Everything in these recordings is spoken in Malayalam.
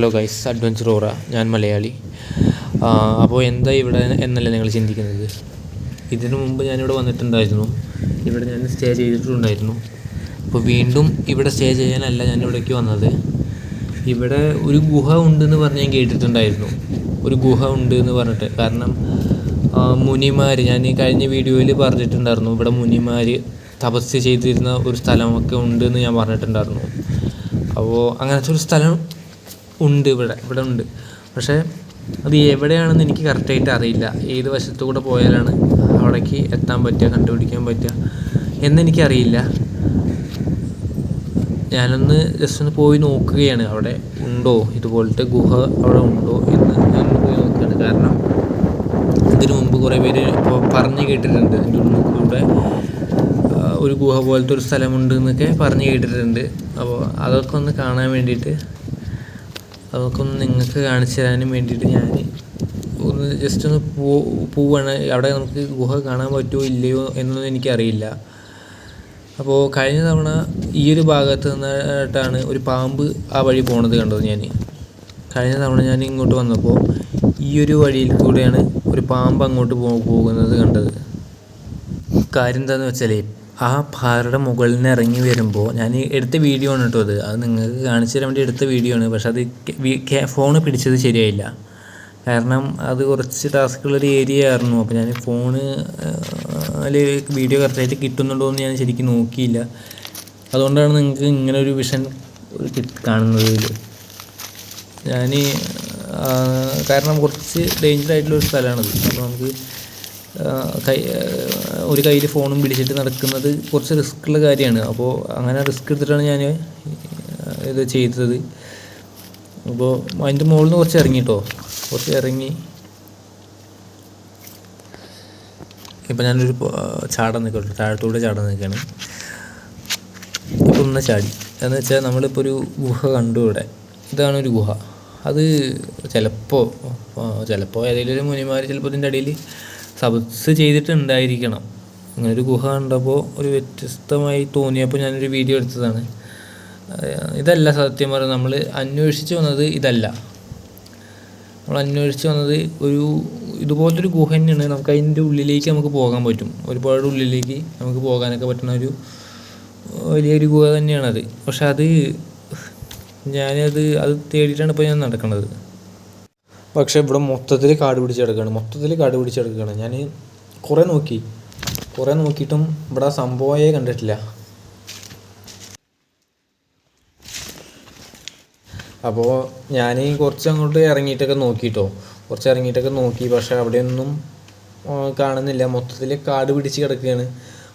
ഹലോ ഗൈസ് അഡ്വഞ്ചർ ഓറ ഞാൻ മലയാളി. അപ്പോൾ എന്താ ഇവിടെ എന്നല്ലേ നിങ്ങൾ ചിന്തിക്കുന്നത്? ഇതിനു മുമ്പ് ഞാനിവിടെ വന്നിട്ടുണ്ടായിരുന്നു. ഇവിടെ ഞാൻ സ്റ്റേ ചെയ്തിട്ടുണ്ടായിരുന്നു. അപ്പോൾ വീണ്ടും ഇവിടെ സ്റ്റേ ചെയ്യാനല്ല ഞാൻ ഇവിടേക്ക് വന്നത്. ഇവിടെ ഒരു ഗുഹ ഉണ്ടെന്ന് പറഞ്ഞ് ഞാൻ കേട്ടിട്ടുണ്ടായിരുന്നു. ഒരു ഗുഹ ഉണ്ട് എന്ന് പറഞ്ഞിട്ട്. കാരണം മുനിമാർ ഞാൻ ഈ കഴിഞ്ഞ വീഡിയോയിൽ പറഞ്ഞിട്ടുണ്ടായിരുന്നു. ഇവിടെ മുനിമാർ തപസ് ചെയ്തിരുന്ന ഒരു സ്ഥലമൊക്കെ ഉണ്ട് എന്ന് ഞാൻ പറഞ്ഞിട്ടുണ്ടായിരുന്നു. അപ്പോൾ അങ്ങനത്തെ ഒരു സ്ഥലം ഉണ്ട് ഇവിടെ ഇവിടെ ഉണ്ട്. പക്ഷേ അത് എവിടെയാണെന്ന് എനിക്ക് കറക്റ്റായിട്ട് അറിയില്ല. ഏത് വശത്തു കൂടെ പോയാലാണ് അവിടേക്ക് എത്താൻ പറ്റുക കണ്ടുപിടിക്കാൻ പറ്റുക എന്നെനിക്കറിയില്ല. ഞാനൊന്ന് ജസ്റ്റ് ഒന്ന് പോയി നോക്കുകയാണ് അവിടെ ഉണ്ടോ ഇതുപോലത്തെ ഗുഹ അവിടെ ഉണ്ടോ എന്ന്. ഞാൻ പോയി നോക്കുകയാണ്. കാരണം ഇതിനു മുമ്പ് കുറേ പേര് ഇപ്പോൾ പറഞ്ഞു കേട്ടിട്ടുണ്ട്. എന്റെ ഉള്ളിൽ കൂടെ ഒരു ഗുഹ പോലത്തെ ഒരു സ്ഥലമുണ്ട് എന്നൊക്കെ പറഞ്ഞു കേട്ടിട്ടുണ്ട്. അപ്പോൾ അതൊക്കെ ഒന്ന് കാണാൻ വേണ്ടിയിട്ട് അതൊക്കെ നിങ്ങൾക്ക് കാണിച്ചു തരാനും വേണ്ടിയിട്ട് ഞാൻ ഒന്ന് ജസ്റ്റ് ഒന്ന് പോ പോവാണ്. അവിടെ നമുക്ക് ഗുഹ കാണാൻ പറ്റുമോ ഇല്ലയോ എന്നൊന്നും എനിക്കറിയില്ല. അപ്പോൾ കഴിഞ്ഞ തവണ ഈ ഒരു ഭാഗത്ത് നിന്നായിട്ടാണ് ഒരു പാമ്പ് ആ വഴി പോണത് കണ്ടത് ഞാൻ കഴിഞ്ഞ തവണ ഞാൻ ഇങ്ങോട്ട് വന്നപ്പോൾ ഈ ഒരു വഴിയിൽ കൂടെയാണ് ഒരു പാമ്പ് അങ്ങോട്ട് പോകുന്നത് കണ്ടത്. കാര്യം എന്താണെന്ന് വെച്ചാൽ ആ പാറയുടെ മുകളിൽ നിന്ന് ഇറങ്ങി വരുമ്പോൾ ഞാൻ എടുത്ത വീഡിയോ ആണ് കേട്ടോ അത്. അത് നിങ്ങൾക്ക് കാണിച്ചു തരാൻ വേണ്ടി എടുത്ത വീഡിയോ ആണ്. പക്ഷെ അത് ഫോൺ പിടിച്ചത് ശരിയായില്ല. കാരണം അത് കുറച്ച് ടാസ്കുള്ളൊരു ഏരിയ ആയിരുന്നു. അപ്പോൾ ഞാൻ ഫോണ് വീഡിയോ കറക്റ്റായിട്ട് കിട്ടുന്നുണ്ടോ എന്ന് ഞാൻ ശരിക്കും നോക്കിയില്ല. അതുകൊണ്ടാണ് നിങ്ങൾക്ക് ഇങ്ങനെ ഒരു വിഷൻ കാണുന്നത്. ഞാൻ കാരണം കുറച്ച് ഡേഞ്ചർ ആയിട്ടുള്ള ഒരു സ്ഥലമാണത്. അപ്പോൾ നമുക്ക് കൈ ഒരു കയ്യിൽ ഫോണും പിടിച്ചിട്ട് നടക്കുന്നത് കുറച്ച് റിസ്ക്കുള്ള കാര്യമാണ്. അപ്പോൾ അങ്ങനെ റിസ്ക് എടുത്തിട്ടാണ് ഞാൻ ഇത് ചെയ്തത്. അപ്പോൾ അതിന്റെ മുകളിൽ നിന്ന് കുറച്ച് ഇറങ്ങി കേട്ടോ കുറച്ച് ഇറങ്ങി. ഇപ്പം ഞാനൊരു ചാടാൻ നിൽക്കട്ടെ. താഴത്തൂടെ ചാടാൻ നിൽക്കുകയാണ്. ഇപ്പം ഒന്ന് ചാടി. എന്ന് വെച്ചാൽ നമ്മളിപ്പോൾ ഒരു ഗുഹ കണ്ടു ഇവിടെ. ഇതാണ് ഒരു ഗുഹ. അത് ചിലപ്പോൾ ചിലപ്പോൾ ഏതെങ്കിലും ഒരു മുനിമാർ ചിലപ്പോൾ ഇതിന്റെ അടിയിൽ സബ്സ് ചെയ്തിട്ടുണ്ടായിരിക്കണം. അങ്ങനെ ഒരു ഗുഹ കണ്ടപ്പോൾ ഒരു വ്യത്യസ്തമായി തോന്നിയപ്പോൾ ഞാനൊരു വീഡിയോ എടുത്തതാണ്. ഇതല്ല സത്യം പറഞ്ഞാൽ നമ്മൾ അന്വേഷിച്ച് വന്നത് ഇതല്ല. നമ്മൾ അന്വേഷിച്ച് വന്നത് ഒരു ഇതുപോലത്തെ ഒരു ഗുഹ തന്നെയാണ്. നമുക്ക് അതിന്റെ ഉള്ളിലേക്ക് നമുക്ക് പോകാൻ പറ്റും. ഒരുപാട് ഉള്ളിലേക്ക് നമുക്ക് പോകാനൊക്കെ പറ്റുന്ന ഒരു വലിയൊരു ഗുഹ തന്നെയാണത്. പക്ഷെ അത് ഞാനത് അത് തേടിയിട്ടാണ് ഇപ്പോൾ ഞാൻ നടക്കുന്നത് പക്ഷെ ഇവിടെ മൊത്തത്തിൽ കാട് പിടിച്ച് കിടക്കുകയാണ് മൊത്തത്തിൽ കാട് പിടിച്ച് കിടക്കുകയാണ് ഞാൻ കുറേ നോക്കി. കുറേ നോക്കിയിട്ടും ഇവിടെ സംഭവമേ കണ്ടിട്ടില്ല. അപ്പോൾ ഞാൻ കുറച്ച് അങ്ങോട്ട് ഇറങ്ങിയിട്ടൊക്കെ നോക്കിയിട്ടോ കുറച്ച് ഇറങ്ങിയിട്ടൊക്കെ നോക്കി. പക്ഷേ അവിടെയൊന്നും കാണുന്നില്ല. മൊത്തത്തിൽ കാട് പിടിച്ച് കിടക്കുകയാണ്.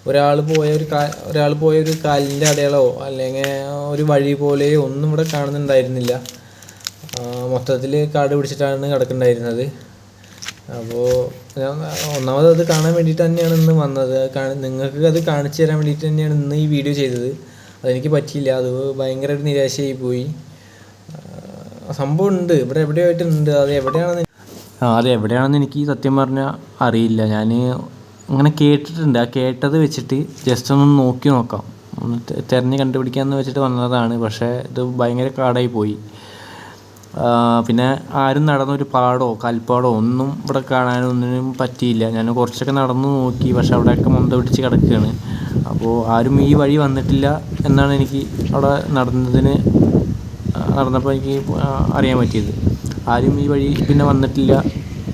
ഒരാൾ പോയ ഒരു കാ ഒരാൾ പോയ ഒരു കാലിന്റെ അടയാളോ അല്ലെങ്കിൽ ഒരു വഴി പോലെയോ ഒന്നും ഇവിടെ കാണുന്നുണ്ടായിരുന്നില്ല. മൊത്തത്തിൽ കാട് പിടിച്ചിട്ടാണ് കിടക്കുന്നുണ്ടായിരുന്നത് അപ്പോൾ ഞാൻ ഒന്നാമത് അത് കാണാൻ വേണ്ടിയിട്ട് തന്നെയാണ് ഇന്ന് വന്നത്. നിങ്ങൾക്ക് അത് കാണിച്ചു തരാൻ വേണ്ടിയിട്ട് തന്നെയാണ് ഇന്ന് ഈ വീഡിയോ ചെയ്തത്. അതെനിക്ക് പറ്റിയില്ല. അത് ഭയങ്കര ഒരു നിരാശയായി പോയി. സംഭവം ഉണ്ട്. ഇവിടെ എവിടെയായിട്ടുണ്ട്? അത് എവിടെയാണെന്ന് ആ അത് എവിടെയാണെന്ന് എനിക്ക് സത്യം പറഞ്ഞാൽ അറിയില്ല. ഞാൻ അങ്ങനെ കേട്ടിട്ടുണ്ട്. ആ കേട്ടത് വെച്ചിട്ട് ജസ്റ്റ് ഒന്ന് നോക്കി നോക്കാം. ഒന്ന് തിരഞ്ഞ് കണ്ടുപിടിക്കാമെന്ന് വെച്ചിട്ട് വന്നതാണ്. പക്ഷേ ഇത് ഭയങ്കര കാടായി പോയി. പിന്നെ ആരും നടന്നൊരു പാടോ കൽപ്പാടോ ഒന്നും ഇവിടെ കാണാനൊന്നിനും പറ്റിയില്ല. ഞാൻ കുറച്ചൊക്കെ നടന്നു നോക്കി പക്ഷെ അവിടെയൊക്കെ മൊന്ത പിടിച്ച് കിടക്കുകയാണ്. അപ്പോൾ ആരും ഈ വഴി വന്നിട്ടില്ല എന്നാണ് എനിക്ക് അവിടെ നടന്നതിന് നടന്നപ്പോൾ എനിക്ക് അറിയാൻ പറ്റിയത്. ആരും ഈ വഴി പിന്നെ വന്നിട്ടില്ല.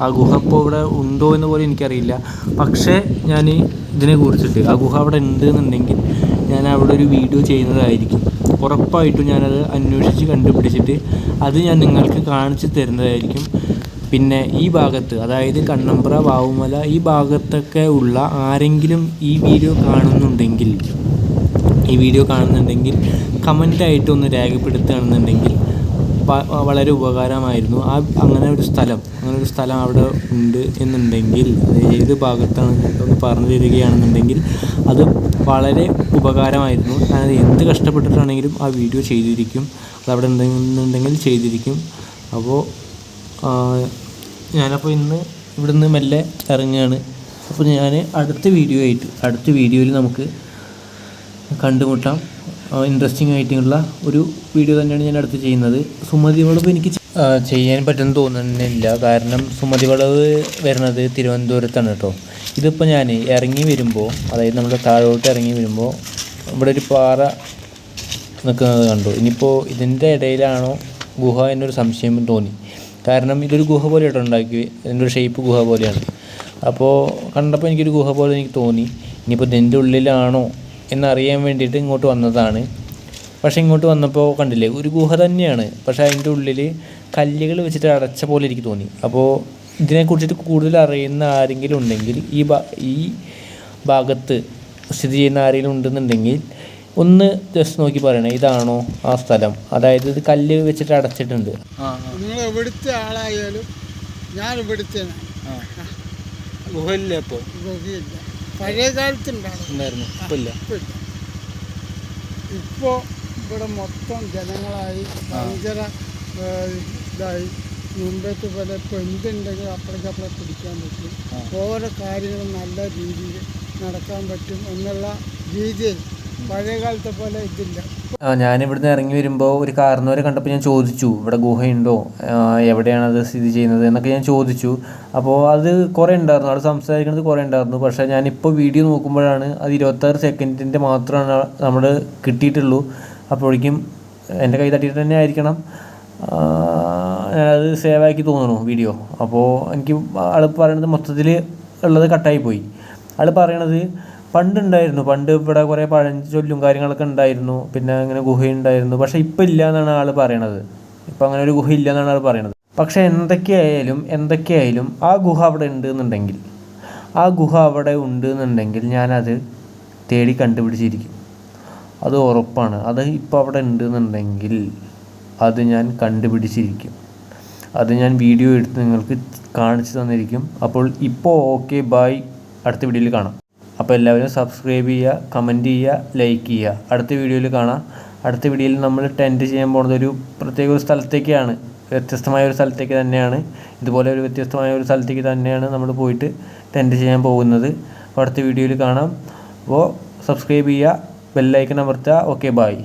ആ ഗുഹ ഇപ്പോൾ ഇവിടെ ഉണ്ടോ എന്ന് പോലും എനിക്കറിയില്ല. പക്ഷേ ഞാൻ ഇതിനെ കുറിച്ചിട്ട് ആ ഗുഹ അവിടെ ഉണ്ട് എന്നുണ്ടെങ്കിൽ ഞാൻ അവിടെ ഒരു വീഡിയോ ചെയ്യുന്നതായിരിക്കും. ഉറപ്പായിട്ടും ഞാനത് അന്വേഷിച്ച് കണ്ടുപിടിച്ചിട്ട് അത് ഞാൻ നിങ്ങൾക്ക് കാണിച്ചു തരുന്നതായിരിക്കും. പിന്നെ ഈ ഭാഗത്ത് അതായത് കണ്ണമ്പ്ര വാവുമല ഈ ഭാഗത്തൊക്കെ ഉള്ള ആരെങ്കിലും ഈ വീഡിയോ കാണുന്നുണ്ടെങ്കിൽ ഈ വീഡിയോ കാണുന്നുണ്ടെങ്കിൽ കമന്റായിട്ട് ഒന്ന് രേഖപ്പെടുത്തുകയാണെന്നുണ്ടെങ്കിൽ വളരെ ഉപകാരമായിരുന്നു. ആ അങ്ങനെ ഒരു സ്ഥലം അങ്ങനെ ഒരു സ്ഥലം അവിടെ ഉണ്ട് എന്നുണ്ടെങ്കിൽ അത് ഏത് ഭാഗത്താണ് ഒന്ന് പറഞ്ഞു തരികയാണെന്നുണ്ടെങ്കിൽ അത് വളരെ ഉപകാരമായിരുന്നു. ഞാനത് എന്ത് കഷ്ടപ്പെട്ടിട്ടാണെങ്കിലും ആ വീഡിയോ ചെയ്തിരിക്കും. അതവിടെ ഉണ്ടെന്നുണ്ടെങ്കിൽ ചെയ്തിരിക്കും. അപ്പോൾ ഞാനപ്പോൾ ഇന്ന് ഇവിടുന്ന് മെല്ലെ ഇറങ്ങുകയാണ്. അപ്പോൾ ഞാൻ അടുത്ത വീഡിയോ ആയിട്ട് അടുത്ത വീഡിയോയിൽ നമുക്ക് കണ്ടുമുട്ടാം. ഇൻട്രസ്റ്റിംഗ് ആയിട്ടുള്ള ഒരു വീഡിയോ തന്നെയാണ് ഞാൻ അടുത്ത് ചെയ്യുന്നത്. സുമതിയോടൊപ്പം എനിക്ക് ചെ- ആ, ചെയ്യാൻ പറ്റുമെന്ന് തോന്നുന്നില്ല. കാരണം സുമതി വളവ് വരുന്നത് തിരുവനന്തപുരത്താണ് കേട്ടോ ഇതിപ്പോൾ ഞാൻ ഇറങ്ങി വരുമ്പോൾ അതായത് നമ്മൾ താഴോട്ട് ഇറങ്ങി വരുമ്പോൾ ഇവിടെ ഒരു പാറ നിൽക്കുന്നത് കണ്ടു. ഇനിയിപ്പോൾ ഇതിന്റെ ഇടയിലാണോ ഗുഹ എന്നൊരു സംശയം തോന്നി. കാരണം ഇതൊരു ഗുഹ പോലെ ഇട്ടോ ഉണ്ടാക്കി ഇതിന്റെ ഒരു ഷേപ്പ് ഗുഹ പോലെയാണ്. അപ്പോൾ കണ്ടപ്പോൾ എനിക്കൊരു ഗുഹ പോലെ എനിക്ക് തോന്നി. ഇനിയിപ്പോൾ ഇതിന്റെ ഉള്ളിലാണോ എന്നറിയാൻ വേണ്ടിയിട്ട് ഇങ്ങോട്ട് വന്നതാണ്. പക്ഷേ ഇങ്ങോട്ട് വന്നപ്പോൾ കണ്ടില്ലേ ഒരു ഗുഹ തന്നെയാണ്. പക്ഷേ അതിന്റെ ഉള്ളിൽ കല്ലുകൾ വെച്ചിട്ട് അടച്ച പോലെ എനിക്ക് തോന്നി. അപ്പോൾ ഇതിനെക്കുറിച്ചിട്ട് കൂടുതൽ അറിയുന്ന ആരെങ്കിലും ഉണ്ടെങ്കിൽ ഈ ഭാ ഈ ഭാഗത്ത് സ്ഥിതി ചെയ്യുന്ന ആരെങ്കിലും ഉണ്ടെന്നുണ്ടെങ്കിൽ ഒന്ന് ജസ്റ്റ് നോക്കി പറയണേ ഇതാണോ ആ സ്ഥലം? അതായത് ഇത് കല്ല് വെച്ചിട്ട് അടച്ചിട്ടുണ്ട്. ആ നിങ്ങൾ ഇവിടുത്തെ ആളായാലും ഞാൻ ഇവിടുത്തെ ആ. ഗുഹയില്ലേ അപ്പോൾ ഗതിയില്ല പഴയ കാലത്തുണ്ടാവും ഉണ്ടായിരുന്നു. ഇപ്പോ ഇല്ല. ഇപ്പോൾ ഇവിടെ മൊത്തം ജനങ്ങളായി ഭയങ്കര ഇതായി. മുമ്പത്തെ പോലെ ഇപ്പോൾ എന്തുണ്ടെങ്കിലും അപ്പളക്കപ്പളെ പിടിക്കാൻ പറ്റും. ഓരോ കാര്യങ്ങളും നല്ല രീതിയിൽ നടക്കാൻ പറ്റും എന്നുള്ള രീതിയിൽ പഴയ പോലെ ഇതില്ല ആ ഞാൻ ഇവിടുന്ന് ഇറങ്ങി വരുമ്പോൾ ഒരു കാരണവരെ കണ്ടപ്പോൾ ഞാൻ ചോദിച്ചു ഇവിടെ ഗുഹയുണ്ടോ? എവിടെയാണ് അത് സ്ഥിതി ചെയ്യുന്നത്? എന്നൊക്കെ ഞാൻ ചോദിച്ചു. അപ്പോൾ അത് കുറേ ഉണ്ടായിരുന്നു. അവിടെ സംസാരിക്കുന്നത് കുറേ ഉണ്ടായിരുന്നു. പക്ഷേ ഞാനിപ്പോൾ വീഡിയോ നോക്കുമ്പോഴാണ് അത് ഇരുപത്താറ് സെക്കൻഡിന്റെ മാത്രമാണ് നമ്മൾ കിട്ടിയിട്ടുള്ളൂ. അപ്പോഴേക്കും എന്റെ കൈ തട്ടിയിട്ട് തന്നെ ആയിരിക്കണം. ഞാനത് സേവാക്കി തോന്നുന്നു വീഡിയോ. അപ്പോൾ എനിക്ക് ആൾ പറയണത് മൊത്തത്തിൽ ഉള്ളത് കട്ടായി പോയി. ആൾ പറയണത് പണ്ടുണ്ടായിരുന്നു. പണ്ട് ഇവിടെ കുറേ പഴഞ്ചൊല്ലും കാര്യങ്ങളൊക്കെ ഉണ്ടായിരുന്നു. പിന്നെ അങ്ങനെ ഗുഹയുണ്ടായിരുന്നു. പക്ഷെ ഇപ്പം ഇല്ല എന്നാണ് ആൾ പറയണത്. ഇപ്പം അങ്ങനെ ഒരു ഗുഹ ഇല്ല എന്നാണ് ആൾ പറയണത്. പക്ഷേ എന്തൊക്കെയായാലും എന്തൊക്കെയായാലും ആ ഗുഹ അവിടെ ഉണ്ട് എന്നുണ്ടെങ്കിൽ ആ ഗുഹ അവിടെ ഉണ്ട് എന്നുണ്ടെങ്കിൽ ഞാനത് തേടി കണ്ടുപിടിച്ചിരിക്കും. അത് ഉറപ്പാണ്. അത് ഇപ്പോൾ അവിടെ ഉണ്ട് എന്നുണ്ടെങ്കിൽ അത് ഞാൻ കണ്ടുപിടിച്ചിരിക്കും. അത് ഞാൻ വീഡിയോ എടുത്ത് നിങ്ങൾക്ക് കാണിച്ചു തന്നിരിക്കും. അപ്പോൾ ഇപ്പോൾ ഓക്കെ ബായ് അടുത്ത വീഡിയോയിൽ കാണാം. അപ്പോൾ എല്ലാവരും സബ്സ്ക്രൈബ് ചെയ്യുക കമന്റ് ചെയ്യുക ലൈക്ക് ചെയ്യുക. അടുത്ത വീഡിയോയിൽ കാണാം. അടുത്ത വീഡിയോയിൽ നമ്മൾ ടെന്റ് ചെയ്യാൻ പോകുന്നത് ഒരു പ്രത്യേക ഒരു സ്ഥലത്തേക്കാണ്. വ്യത്യസ്തമായ ഒരു സ്ഥലത്തേക്ക് തന്നെയാണ്. ഇതുപോലെ ഒരു വ്യത്യസ്തമായ ഒരു സ്ഥലത്തേക്ക് തന്നെയാണ് നമ്മൾ പോയിട്ട് ടെന്റ് ചെയ്യാൻ പോകുന്നത്. അപ്പോൾ അടുത്ത വീഡിയോയിൽ കാണാം. അപ്പോൾ സബ്സ്ക്രൈബ് ചെയ്യുക ബെല്ലൈക്കൺ അമർത്തുക. Okay bye